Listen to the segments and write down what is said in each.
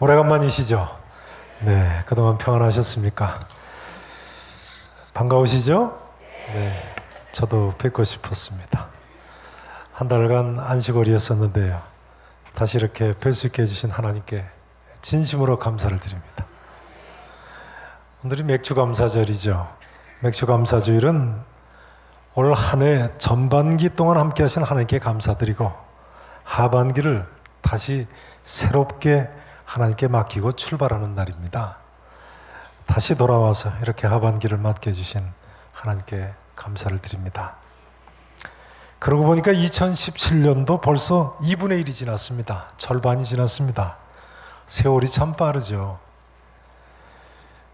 오래간만이시죠? 네, 그동안 평안하셨습니까? 반가우시죠? 네, 저도 뵙고 싶었습니다. 한 달간 안식월이었었는데요. 다시 이렇게 뵐 수 있게 해주신 하나님께 진심으로 감사를 드립니다. 오늘이 맥주 감사절이죠. 맥주 감사주일은 올 한 해 전반기 동안 함께 하신 하나님께 감사드리고 하반기를 다시 새롭게 하나님께 맡기고 출발하는 날입니다. 다시 돌아와서 이렇게 하반기를 맡게 해주신 하나님께 감사를 드립니다. 그러고 보니까 2017년도 벌써 2분의 1이 지났습니다. 절반이 지났습니다. 세월이 참 빠르죠.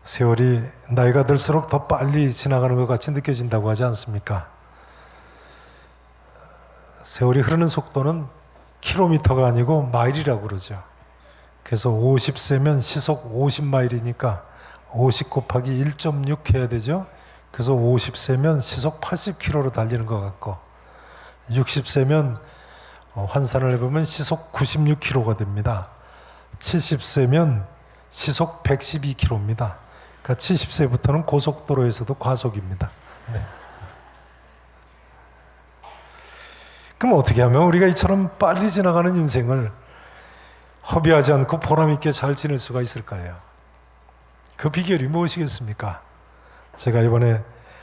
세월이 나이가 들수록 더 빨리 지나가는 것 같이 느껴진다고 하지 않습니까? 세월이 흐르는 속도는 킬로미터가 아니고 마일이라고 그러죠. 그래서 50세면 시속 50마일이니까 50 곱하기 1.6 해야 되죠. 그래서 50세면 시속 80km로 달리는 것 같고 60세면 어, 환산을 해보면 시속 96km가 됩니다. 70세면 시속 112km입니다. 그러니까 70세부터는 고속도로에서도 과속입니다. 네. 그럼 어떻게 하면 우리가 이처럼 빨리 지나가는 인생을 허비하지 않고 보람있게 잘 지낼 수가 있을까요? 그 비결이 무엇이겠습니까? 제가 이번에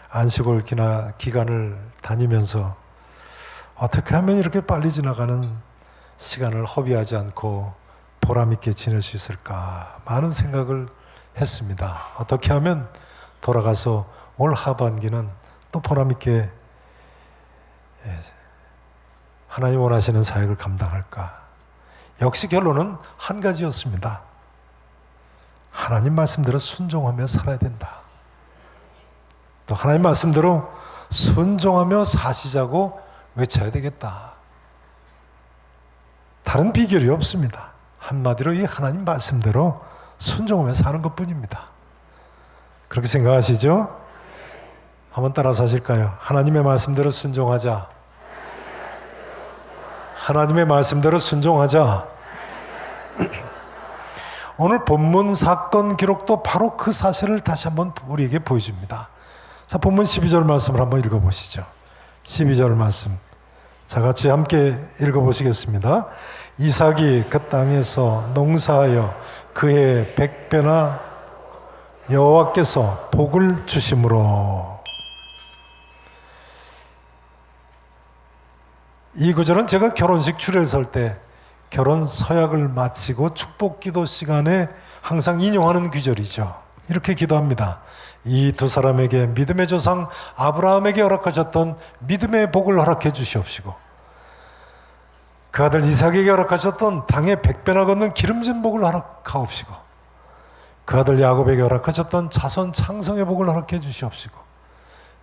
안식월 기나 기간을 다니면서 어떻게 하면 이렇게 빨리 지나가는 시간을 허비하지 않고 보람있게 지낼 수 있을까 많은 생각을 했습니다. 어떻게 하면 돌아가서 올 하반기는 또 보람있게 예, 하나님 원하시는 사역을 감당할까? 역시 결론은 한 가지였습니다. 하나님 말씀대로 순종하며 살아야 된다. 또 하나님 말씀대로 순종하며 사시자고 외쳐야 되겠다. 다른 비결이 없습니다. 한마디로 이 하나님 말씀대로 순종하며 사는 것 뿐입니다. 그렇게 생각하시죠? 한번 따라서 하실까요? 하나님의 말씀대로 순종하자. 하나님의 말씀대로 순종하자. 오늘 본문 사건 기록도 바로 그 사실을 다시 한번 우리에게 보여줍니다. 자, 본문 12절 말씀을 한번 읽어보시죠. 12절 말씀. 자, 같이 함께 읽어보시겠습니다. 이삭이 그 땅에서 농사하여 그의 백배나 여호와께서 복을 주심으로 이 구절은 제가 결혼식 줄을 설때 결혼 서약을 마치고 축복 기도 시간에 항상 인용하는 구절이죠. 이렇게 기도합니다. 이 두 사람에게 믿음의 조상 아브라함에게 허락하셨던 믿음의 복을 허락해 주시옵시고 그 아들 이삭에게 허락하셨던 당의 백배나 걷는 기름진 복을 허락하옵시고 그 아들 야곱에게 허락하셨던 자손 창성의 복을 허락해 주시옵시고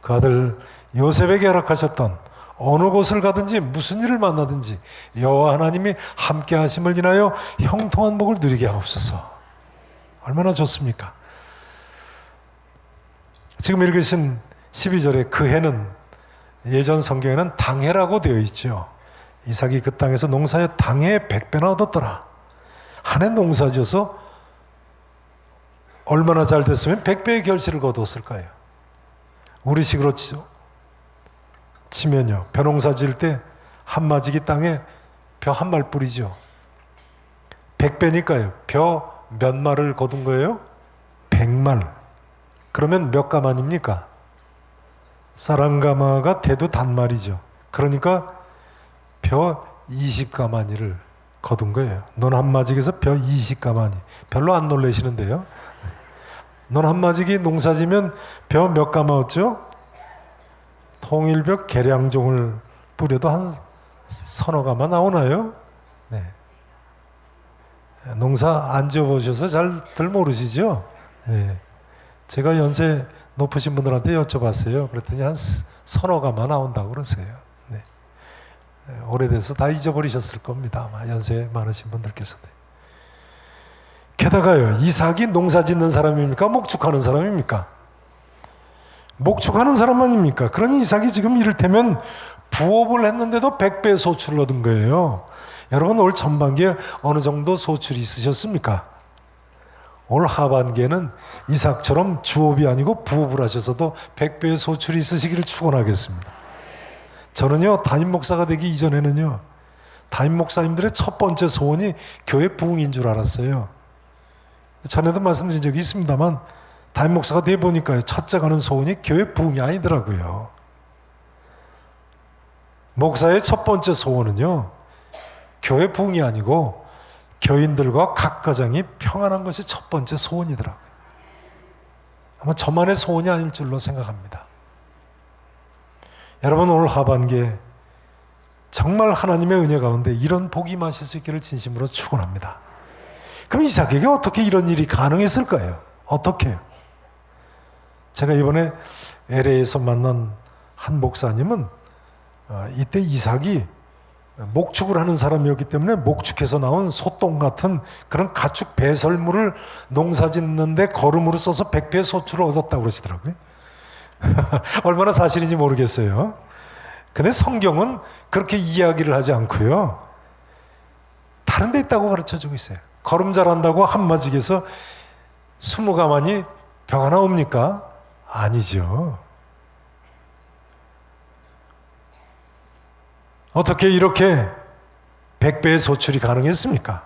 그 아들 요셉에게 허락하셨던 어느 곳을 가든지 무슨 일을 만나든지 여호와 하나님이 함께 하심을 인하여 형통한 복을 누리게 하옵소서. 얼마나 좋습니까? 지금 읽으신 12절의 그 해는 예전 성경에는 당해라고 되어 있죠. 이삭이 그 땅에서 농사에 당해 백배나 얻었더라. 한 해 농사지어서 얼마나 잘 됐으면 백배의 결실을 거두었을까요? 우리식으로 치면요. 벼농사 지을 때 한마지기 땅에 벼 한 말 뿌리죠. 백배니까요. 벼 몇 말을 거둔 거예요? 백말. 그러면 몇 가만입니까? 사랑가마가 대두 단말이죠. 그러니까 벼 20가마니를 거둔 거예요. 넌 한마직에서 벼 20가마니. 별로 안 놀래시는데요. 넌 한마직이 농사지면 벼 몇 가마 얻죠? 통일벽 계량종을 뿌려도 한 서너 가마 나오나요? 네. 농사 안 지어보셔서 잘들 모르시죠? 네. 제가 연세 높으신 분들한테 여쭤봤어요. 그랬더니 한 서너 가마 나온다고 그러세요. 네. 오래돼서 다 잊어버리셨을 겁니다. 아마 연세 많으신 분들께서도. 게다가요, 이삭이 농사 짓는 사람입니까? 목축하는 사람입니까? 목축하는 사람 아닙니까? 그러니 이삭이 지금 이를테면 부업을 했는데도 100배 소출을 얻은 거예요. 여러분 올 전반기에 어느 정도 소출이 있으셨습니까? 올 하반기에는 이삭처럼 주업이 아니고 부업을 하셔서도 백배의 소출이 있으시기를 축원하겠습니다. 저는요 담임 목사가 되기 이전에는요 담임 목사님들의 첫 번째 소원이 교회 부흥인 줄 알았어요. 전에도 말씀드린 적이 있습니다만 담임 목사가 돼 보니까요 첫째 가는 소원이 교회 부흥이 아니더라고요. 목사의 첫 번째 소원은요 교회 부흥이 아니고 교인들과 각 가정이 평안한 것이 첫 번째 소원이더라고요. 아마 저만의 소원이 아닐 줄로 생각합니다. 여러분 오늘 하반기에 정말 하나님의 은혜 가운데 이런 복이 마실 수 있기를 진심으로 축원합니다. 그럼 이삭에게 어떻게 이런 일이 가능했을까요? 어떻게요? 제가 이번에 LA에서 만난 한 목사님은 어, 이때 이삭이 목축을 하는 사람이었기 때문에 목축해서 나온 소똥 같은 그런 가축 배설물을 농사 짓는데 거름으로 써서 백배 소출을 얻었다고 그러시더라고요. 얼마나 사실인지 모르겠어요. 근데 성경은 그렇게 이야기를 하지 않고요. 다른 데 있다고 가르쳐 주고 있어요. 걸음 잘한다고 한마직에서 스무 가만히 벽 하나 옵니까? 아니죠. 어떻게 이렇게 백배의 소출이 가능했습니까?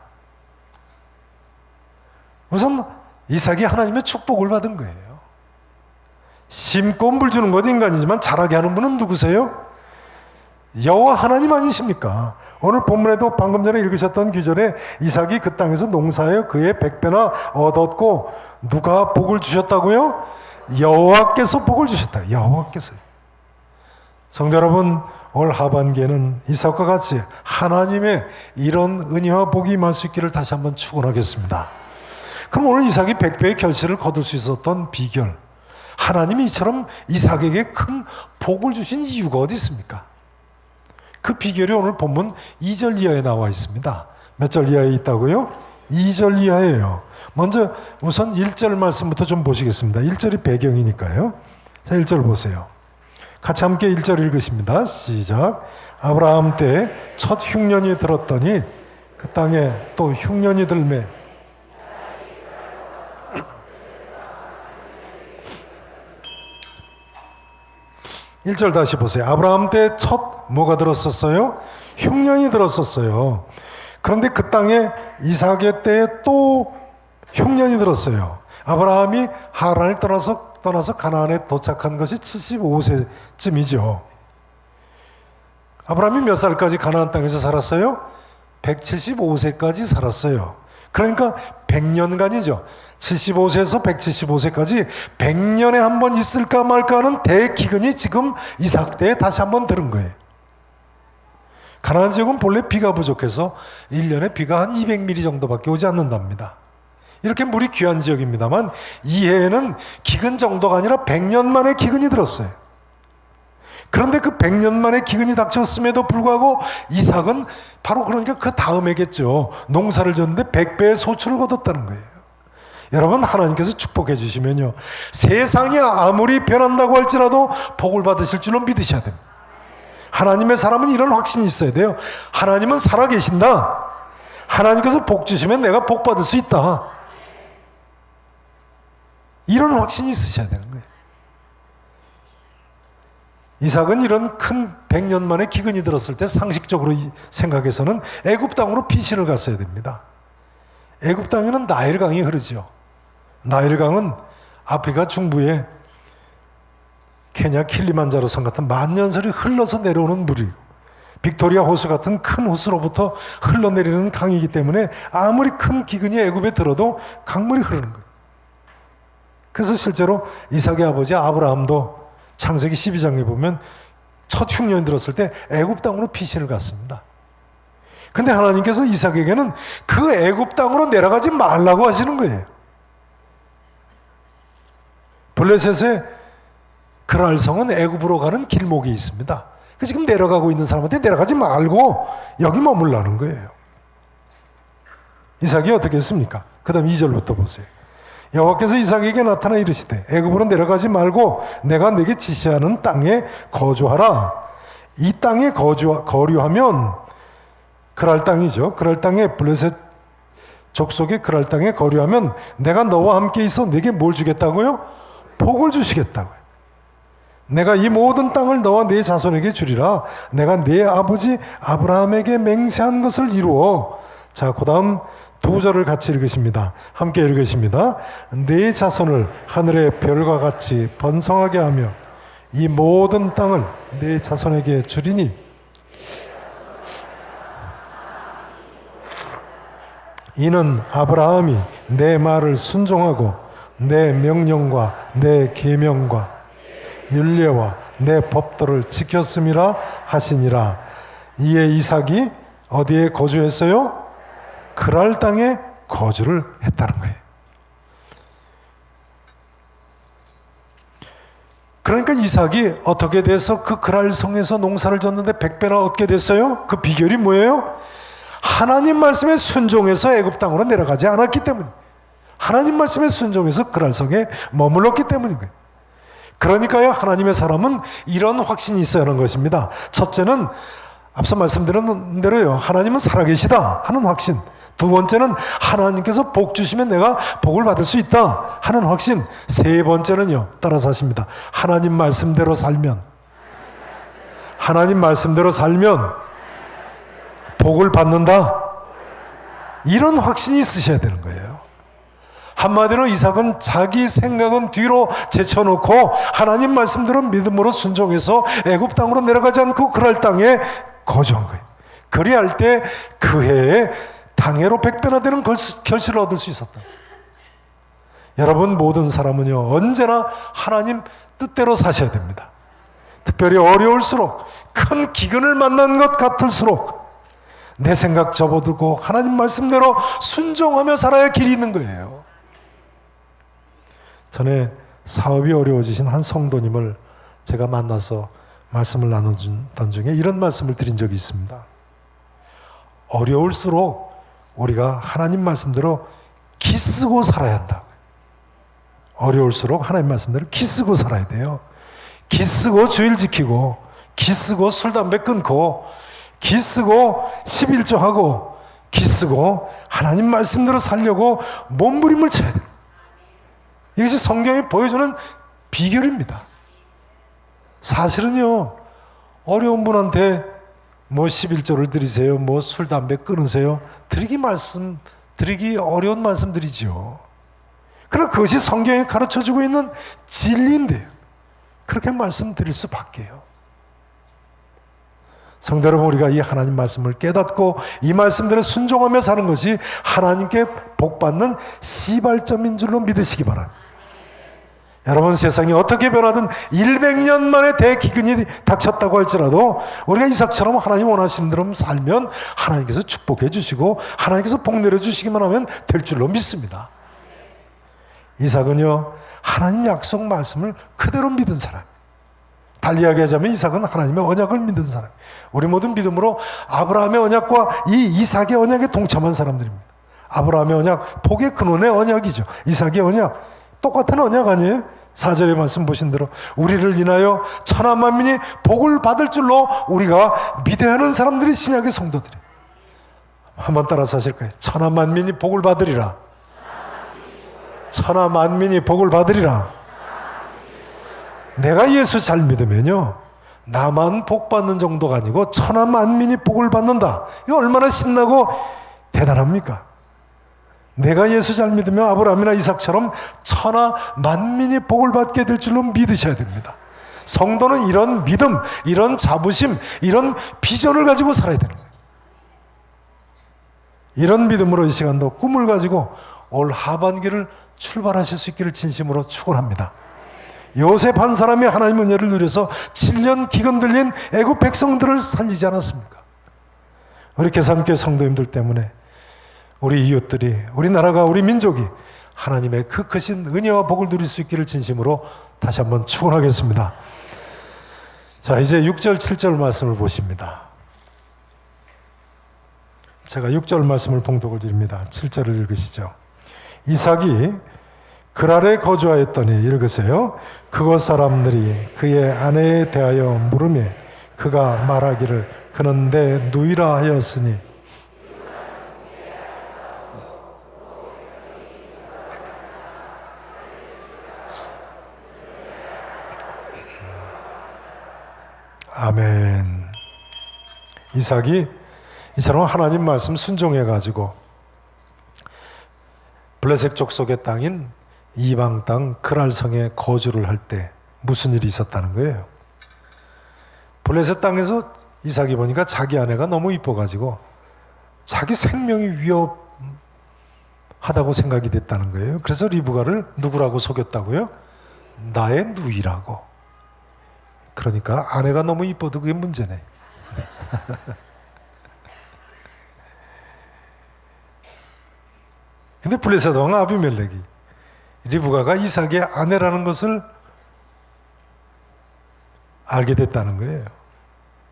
우선 이삭이 하나님의 축복을 받은 거예요. 물 주는 것 인간이지만 자라게 하는 분은 누구세요? 여호와 하나님 아니십니까? 오늘 본문에도 방금 전에 읽으셨던 규절에 이삭이 그 땅에서 농사하여 그의 백배나 얻었고 누가 복을 주셨다고요? 여호와께서 복을 주셨다. 여호와께서. 성도 여러분, 올 하반기에는 이삭과 같이 하나님의 이런 은혜와 복이 임할 수 있기를 다시 한번 축원하겠습니다. 그럼 오늘 이삭이 백배의 결실을 거둘 수 있었던 비결, 하나님이 이처럼 이삭에게 큰 복을 주신 이유가 어디 있습니까? 그 비결이 오늘 본문 2절 이하에 나와 있습니다. 몇 절 이하에 있다고요? 2절 이하예요. 먼저 우선 1절 말씀부터 좀 보시겠습니다. 1절이 배경이니까요. 자, 1절 보세요. 같이 함께 1절 읽으십니다. 시작. 아브라함 때 첫 흉년이 들었더니 그 땅에 또 흉년이 들매 1절 다시 보세요. 아브라함 때 첫 뭐가 들었었어요? 흉년이 들었었어요. 그런데 그 땅에 이삭의 때에 또 흉년이 들었어요. 아브라함이 하란을 떠나서 떠나서 가나안에 도착한 것이 75세쯤이죠. 아브라함이 몇 살까지 가나안 땅에서 살았어요? 175세까지 살았어요. 그러니까 100년간이죠. 75세에서 175세까지 100년에 한 번 있을까 말까 하는 대기근이 지금 이삭 때에 다시 한 번 들은 거예요. 가나안 지역은 본래 비가 부족해서 1년에 비가 한 200mm 정도밖에 오지 않는답니다. 이렇게 물이 귀한 지역입니다만 이 해에는 기근 정도가 아니라 100년 만에 기근이 들었어요. 그런데 그 100년 만에 기근이 닥쳤음에도 불구하고 이삭은 바로 그러니까 그 다음에겠죠. 농사를 졌는데 100배의 소출을 거뒀다는 거예요. 여러분 하나님께서 축복해 주시면요. 세상이 아무리 변한다고 할지라도 복을 받으실 줄로 믿으셔야 됩니다. 하나님의 사람은 이런 확신이 있어야 돼요. 하나님은 살아 계신다. 하나님께서 복 주시면 내가 복 받을 수 있다. 이런 확신이 있으셔야 되는 거예요. 이삭은 이런 큰 100년 만에 기근이 들었을 때 상식적으로 생각해서는 애굽 땅으로 피신을 갔어야 됩니다. 애굽 땅에는 나일강이 흐르죠. 나일강은 아프리카 중부에 케냐 킬리만자로 산 같은 만년설이 흘러서 내려오는 물이고 빅토리아 호수 같은 큰 호수로부터 흘러내리는 강이기 때문에 아무리 큰 기근이 애굽에 들어도 강물이 흐르는 거예요. 그래서 실제로 이삭의 아버지 아브라함도 창세기 12장에 보면 첫 흉년이 들었을 때 애굽 땅으로 피신을 갔습니다. 근데 하나님께서 이삭에게는 그 애굽 땅으로 내려가지 말라고 하시는 거예요. 블레셋의 그랄성은 애굽으로 가는 길목이 있습니다. 그 지금 내려가고 있는 사람한테 내려가지 말고 여기 머물라는 거예요. 이삭이 어떻게 했습니까? 그다음 2절부터 보세요. 여호와께서 이삭에게 나타나 이르시되 애굽으로 내려가지 말고 내가 네게 지시하는 땅에 거주하라. 이 땅에 거주 거류하면 그랄 땅이죠. 그랄 땅에 블레셋 족속의 그랄 땅에 거류하면 내가 너와 함께 있어 내게 뭘 주겠다고요? 복을 주시겠다고요. 내가 이 모든 땅을 너와 네 자손에게 주리라. 내가 네 아버지 아브라함에게 맹세한 것을 이루어. 자, 그다음 두 절을 같이 읽으십니다. 함께 읽으십니다. 네 자손을 하늘의 별과 같이 번성하게 하며 이 모든 땅을 네 자손에게 주리니 이는 아브라함이 내 말을 순종하고 내 명령과 내 계명과 윤례와 내 법도를 지켰음이라 하시니라. 이에 이삭이 어디에 거주했어요? 그랄 땅에 거주를 했다는 거예요. 그러니까 이삭이 어떻게 돼서 그 그랄 성에서 농사를 졌는데 백배나 얻게 됐어요? 그 비결이 뭐예요? 하나님 말씀에 순종해서 애굽 땅으로 내려가지 않았기 때문. 하나님 말씀에 순종해서 그랄 성에 머물렀기 때문인 거예요. 그러니까요, 하나님의 사람은 이런 확신이 있어야 하는 것입니다. 첫째는 앞서 말씀드린 대로요, 하나님은 살아계시다 하는 확신. 두 번째는 하나님께서 복 주시면 내가 복을 받을 수 있다 하는 확신. 세 번째는요, 따라서 하십니다. 하나님 말씀대로 살면, 하나님 말씀대로 살면 복을 받는다. 이런 확신이 있으셔야 되는 거예요. 한마디로 이삭은 자기 생각은 뒤로 제쳐놓고 하나님 말씀대로 믿음으로 순종해서 애굽 땅으로 내려가지 않고 그럴 땅에 거주한 거예요. 그리할 때 그 해에 당해로 백배나 되는 결실을 얻을 수 있었다. 여러분 모든 사람은요 언제나 하나님 뜻대로 사셔야 됩니다. 특별히 어려울수록 큰 기근을 만난 것 같을수록 내 생각 접어두고 하나님 말씀대로 순종하며 살아야 길이 있는 거예요. 전에 사업이 어려워지신 한 성도님을 제가 만나서 말씀을 나누던 중에 이런 말씀을 드린 적이 있습니다. 어려울수록 우리가 하나님 말씀대로 기쓰고 살아야 한다. 어려울수록 하나님 말씀대로 기쓰고 살아야 돼요. 기쓰고 주일 지키고, 기쓰고 술, 담배 끊고, 기쓰고 11조 하고, 기쓰고 하나님 말씀대로 살려고 몸부림을 쳐야 돼요. 이것이 성경이 보여주는 비결입니다. 사실은요, 어려운 분한테 뭐 11조를 드리세요, 뭐 술, 담배 끊으세요. 드리기 말씀, 드리기 어려운 말씀드리죠. 그러나 그것이 성경에 가르쳐 주고 있는 진리인데요. 그렇게 말씀드릴 수밖에요. 성도 여러분, 우리가 이 하나님 말씀을 깨닫고 이 말씀대로 순종하며 사는 것이 하나님께 복받는 시발점인 줄로 믿으시기 바랍니다. 여러분 세상이 어떻게 변하든 100년 만에 대기근이 닥쳤다고 할지라도 우리가 이삭처럼 하나님 원하시는 대로 살면 하나님께서 축복해 주시고 하나님께서 복 내려 주시기만 하면 될 줄로 믿습니다. 이삭은요 하나님 약속 말씀을 그대로 믿은 사람. 달리 이야기하자면 이삭은 하나님의 언약을 믿은 사람. 우리 모든 믿음으로 아브라함의 언약과 이 이삭의 언약에 동참한 사람들입니다. 아브라함의 언약, 복의 근원의 언약이죠. 이삭의 언약. 똑같은 언약 아니에요? 사절의 말씀 보신 대로 우리를 인하여 천하 만민이 복을 받을 줄로 우리가 믿어야 하는 사람들이 신약의 성도들이 한번 따라서 하실까요? 천하 만민이 복을 받으리라. 천하 만민이 복을 받으리라. 내가 예수 잘 믿으면요. 나만 복 받는 정도가 아니고 천하 만민이 복을 받는다. 이거 얼마나 신나고 대단합니까? 내가 예수 잘 믿으면 아브라함이나 이삭처럼 천하 만민이 복을 받게 될 줄로 믿으셔야 됩니다. 성도는 이런 믿음, 이런 자부심, 이런 비전을 가지고 살아야 되는. 이런 믿음으로 이 시간도 꿈을 가지고 올 하반기를 출발하실 수 있기를 진심으로 축원합니다. 요셉 한 사람이 하나님 은혜를 누려서 7년 기근 들린 애굽 백성들을 살리지 않았습니까? 우리 계산교 성도님들 때문에 우리 이웃들이, 우리나라가, 우리 민족이 하나님의 그 크신 은혜와 복을 누릴 수 있기를 진심으로 다시 한번 축원하겠습니다. 자, 이제 6절, 7절 말씀을 보십니다. 제가 6절 말씀을 봉독을 드립니다. 7절을 읽으시죠. 이삭이 그랄에 거주하였더니 읽으세요. 그곳 사람들이 그의 아내에 대하여 물음에 그가 말하기를 그는 내 누이라 하였으니 아멘. 이삭이 이처럼 하나님 말씀 순종해 가지고 블레셋 족속의 땅인 이방 땅 그랄성에 거주를 할 때 무슨 일이 있었다는 거예요. 블레셋 땅에서 이삭이 보니까 자기 아내가 너무 이뻐 가지고 자기 생명이 위협하다고 생각이 됐다는 거예요. 그래서 리브가를 누구라고 속였다고요? 나의 누이라고. 그러니까 아내가 너무 이뻐도 그게 문제네. 근데 블레셋 왕 아비멜렉이 리브가가 이삭의 아내라는 것을 알게 됐다는 거예요.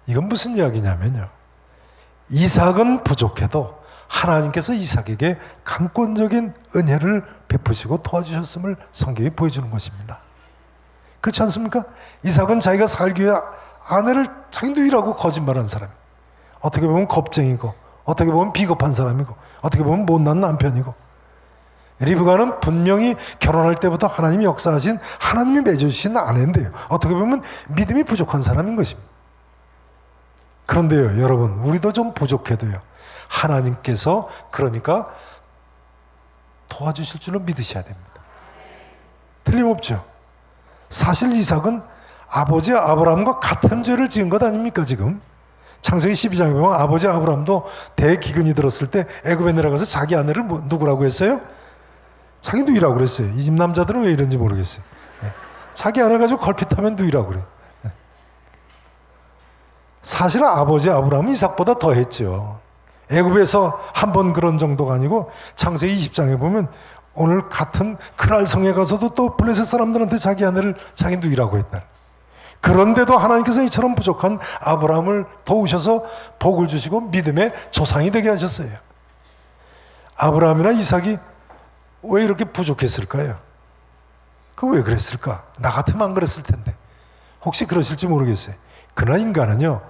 이건 무슨 이야기냐면요. 이삭은 부족해도 하나님께서 이삭에게 강권적인 은혜를 베푸시고 도와주셨음을 성경이 보여주는 것입니다. 그렇지 않습니까? 이삭은 자기가 살기 위해 아내를 자기 누이라고 거짓말한 사람. 어떻게 보면 겁쟁이고, 어떻게 보면 비겁한 사람이고, 어떻게 보면 못난 남편이고. 리브가는 분명히 결혼할 때부터 하나님이 역사하신 하나님이 맺어주신 아내인데요. 어떻게 보면 믿음이 부족한 사람인 것입니다. 그런데요, 여러분, 우리도 좀 부족해도요. 하나님께서 그러니까 도와주실 줄로 믿으셔야 됩니다. 틀림없죠. 사실 이삭은 아버지 아브라함과 같은 죄를 지은 것 아닙니까 지금? 창세기 12장에 보면 아버지 아브라함도 대기근이 들었을 때 애굽에 내려가서 자기 아내를 뭐- 누구라고 했어요? 자기 누이라고 그랬어요. 이집 남자들은 왜 이런지 모르겠어요. 예. 자기 아내 가지고 걸핏하면 누이라고 그래. 예. 사실 아버지 아브라함은 이삭보다 더 했죠. 애굽에서 한 번 그런 정도가 아니고 창세기 20장에 보면 오늘 같은 크랄 성에 가서도 또 블레셋 사람들한테 자기 아내를 자기 누이라고 했다. 그런데도 하나님께서 이처럼 부족한 아브라함을 도우셔서 복을 주시고 믿음의 조상이 되게 하셨어요. 아브라함이나 이삭이 왜 이렇게 부족했을까요? 그 왜 그랬을까? 나 같으면 안 그랬을 텐데. 혹시 그러실지 모르겠어요. 그러나 인간은요,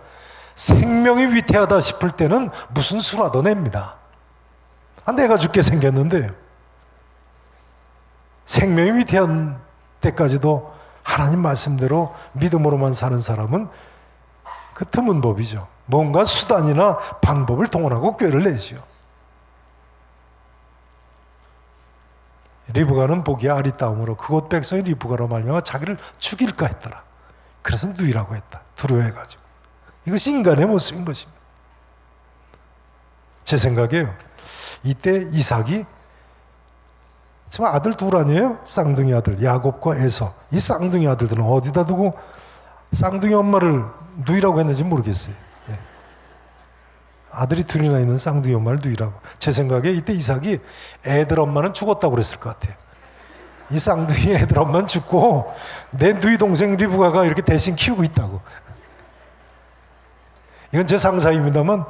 생명이 위태하다 싶을 때는 무슨 수라도 냅니다. 아, 내가 죽게 생겼는데요. 생명이 위태한 때까지도 하나님 말씀대로 믿음으로만 사는 사람은 그 드문 법이죠. 뭔가 수단이나 방법을 동원하고 꾀를 내지요. 리브가는 보기에 아리따움으로 그곳 백성이 리브가로 말미암아 자기를 죽일까 했더라. 그래서 누이라고 했다. 두려워해가지고. 이것이 인간의 모습인 것입니다. 제 생각에요. 이때 이삭이 지금 아들 둘 아니에요? 쌍둥이 아들 야곱과 에서. 이 쌍둥이 아들들은 어디다 두고 쌍둥이 엄마를 누이라고 했는지 모르겠어요. 예. 아들이 둘이나 있는 쌍둥이 엄마를 누이라고. 제 생각에 이때 이삭이 애들 엄마는 죽었다고 그랬을 것 같아요. 이 쌍둥이 애들 엄마는 죽고 내 누이 동생 리브가가 이렇게 대신 키우고 있다고. 이건 제 상상입니다만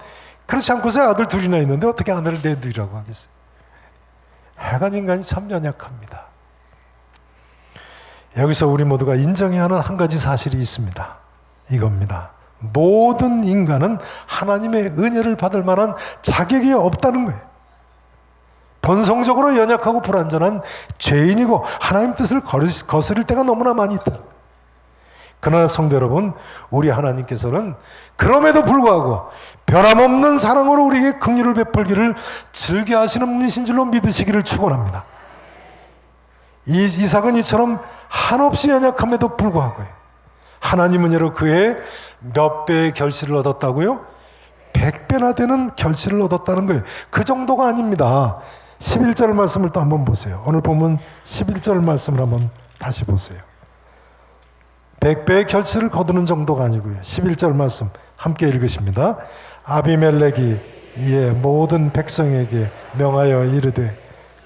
그렇지 않고서 아들 둘이나 있는데 어떻게 아내를 내 누이라고 하겠어요? 하여간 인간이 참 연약합니다. 여기서 우리 모두가 인정해야 하는 한 가지 사실이 있습니다. 이겁니다. 모든 인간은 하나님의 은혜를 받을 만한 자격이 없다는 거예요. 본성적으로 연약하고 불완전한 죄인이고 하나님 뜻을 거스릴 때가 너무나 많이 있다. 그러나 성도 여러분, 우리 하나님께서는 그럼에도 불구하고 변함없는 사랑으로 우리에게 긍휼을 베풀기를 즐겨 하시는 분이신 줄로 믿으시기를 축원합니다. 이 이삭은 이처럼 한없이 연약함에도 불구하고 하나님은 여러 그의 몇 배의 결실을 얻었다고요? 백 배나 되는 결실을 얻었다는 거예요. 그 정도가 아닙니다. 11절 말씀을 또 한번 보세요. 오늘 보면 11절 말씀을 한번 다시 보세요. 백배의 결실을 거두는 정도가 아니고요. 11절 말씀 함께 읽으십니다. 아비멜렉이 이에 모든 백성에게 명하여 이르되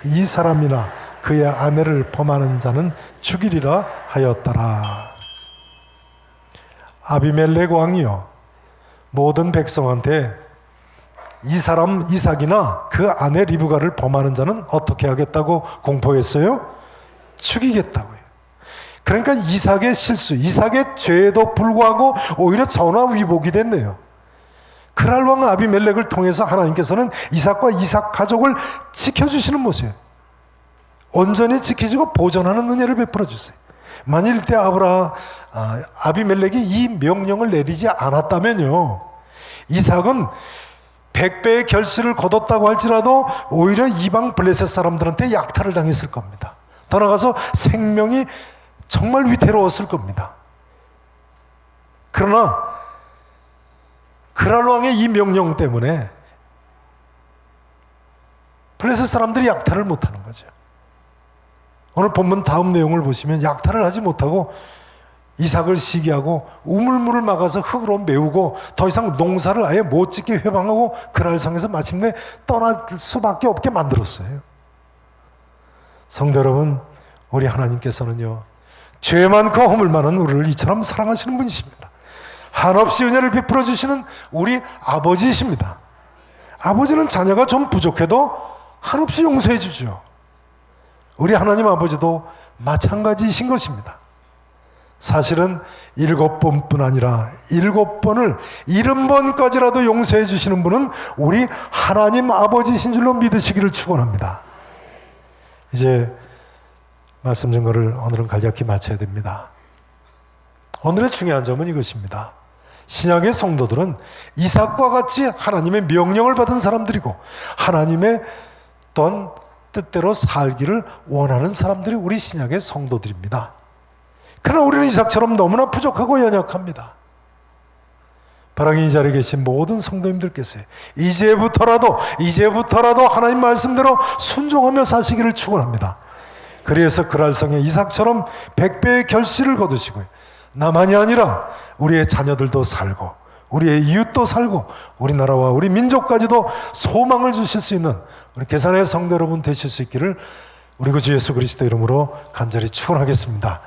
이 사람이나 그의 아내를 범하는 자는 죽이리라 하였더라. 아비멜렉 왕이요 모든 백성한테 이 사람 이삭이나 그 아내 리브가를 범하는 자는 어떻게 하겠다고 공포했어요? 죽이겠다고요. 그러니까 이삭의 실수, 이삭의 죄에도 불구하고 오히려 전화위복이 됐네요. 그랄 왕 아비멜렉을 통해서 하나님께서는 이삭과 이삭 가족을 지켜주시는 모습이에요. 온전히 지키시고 보존하는 은혜를 베풀어 주세요. 만일 때 아브라 아, 아비멜렉이 이 명령을 내리지 않았다면요. 이삭은 백배의 결실을 거뒀다고 할지라도 오히려 이방 블레셋 사람들한테 약탈을 당했을 겁니다. 더 나아가서 생명이 정말 위태로웠을 겁니다. 그러나 그랄 왕의 이 명령 때문에 블레셋 사람들이 약탈을 못하는 거죠. 오늘 본문 다음 내용을 보시면 약탈을 하지 못하고 이삭을 시기하고 우물물을 막아서 흙으로 메우고 더 이상 농사를 아예 못 짓게 회방하고 그랄성에서 마침내 떠날 수밖에 없게 만들었어요. 성도 여러분, 우리 하나님께서는요 죄 많고 허물 많은 우리를 이처럼 사랑하시는 분이십니다. 한없이 은혜를 베풀어 주시는 우리 아버지이십니다. 아버지는 자녀가 좀 부족해도 한없이 용서해 주죠. 우리 하나님 아버지도 마찬가지이신 것입니다. 사실은 일곱 번뿐 아니라 일곱 번을 일흔 번까지라도 용서해 주시는 분은 우리 하나님 아버지신 줄로 믿으시기를 축원합니다. 이제 말씀 증거를 오늘은 간략히 마쳐야 됩니다. 오늘의 중요한 점은 이것입니다. 신약의 성도들은 이삭과 같이 하나님의 명령을 받은 사람들이고 하나님의 또한 뜻대로 살기를 원하는 사람들이 우리 신약의 성도들입니다. 그러나 우리는 이삭처럼 너무나 부족하고 연약합니다. 바랑이 이 자리에 계신 모든 성도님들께서 이제부터라도 이제부터라도 하나님 말씀대로 순종하며 사시기를 축원합니다. 그래서 그랄성의 이삭처럼 백배의 결실을 거두시고요. 나만이 아니라 우리의 자녀들도 살고 우리의 이웃도 살고 우리나라와 우리 민족까지도 소망을 주실 수 있는 우리 계산의 성도 여러분 되실 수 있기를 우리 구주 예수 그리스도 이름으로 간절히 축원하겠습니다.